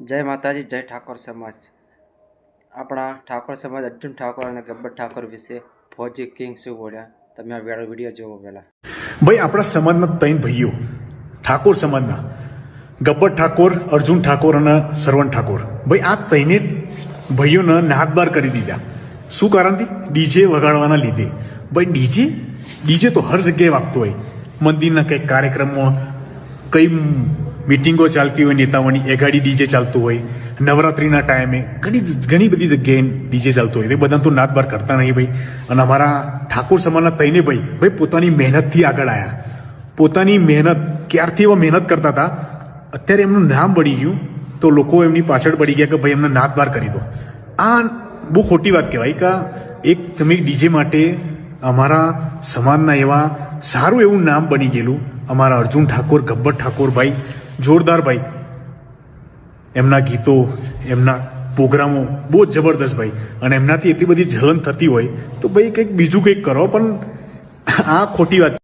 જય માતાજી, જય ઠાકોર સમાજ. આપણા ઠાકોર સમાજ અર્જુન ઠાકોર અને ગબ્બર ઠાકોર વિશે ફોજી કિંગ શું બોલ્યા? તમે આ વેળો વીડિયો જોવો પહેલા. ભાઈ, આપણા સમાજના ત્રણ ભાઈઓ, ઠાકોર સમાજના, ગબ્બર ઠાકોર, અર્જુન ઠાકોર અને સરવણ ઠાકોર. ભાઈ, આ ત્રણે ભાઈઓને નાગબાર કરી દીધા. શું કારણથી ડીજે વગાડવાના લીધે. ભાઈ, ડીજે? ડીજે તો હર જગ્યાએ વાગતો હોય. મંદિરના કંઈક કાર્યક્રમમાં કઈ મિટિંગો ચાલતી હોય, નેતાઓની એઘાડી ડીજે ચાલતું હોય, નવરાત્રિના ટાઈમે ઘણી ઘણી બધી જગ્યાએ ડીજે ચાલતું હોય. તે બધા તો નાદબાર કરતા નહીં ભાઈ. અને અમારા ઠાકોર સમાજના તઈને ભાઈ ભાઈ પોતાની મહેનતથી આગળ આવ્યા પોતાની મહેનત, ક્યારથી એવા મહેનત કરતા હતા? અત્યારે એમનું નામ બળી ગયું, તો લોકો એમની પાછળ પડી ગયા કે ભાઈ એમને નાદબાર કરી દો. આ બહુ ખોટી વાત કહેવાય કે એક તમે ડીજે માટે અમારા સમાજના એવા સારું એવું નામ બની ગયેલું, અમારા અર્જુન ઠાકોર, ગબ્બર ઠાકોર ભાઈ જોરદાર ભાઈ. એમના ગીતો, એમના પ્રોગ્રામો બહુ જ જબરદસ્ત ભાઈ. અને એમનાથી એટલી બધી જલન થતી હોય તો ભાઈ કંઈક બીજું કંઈક કરો, પણ આ ખોટી વાત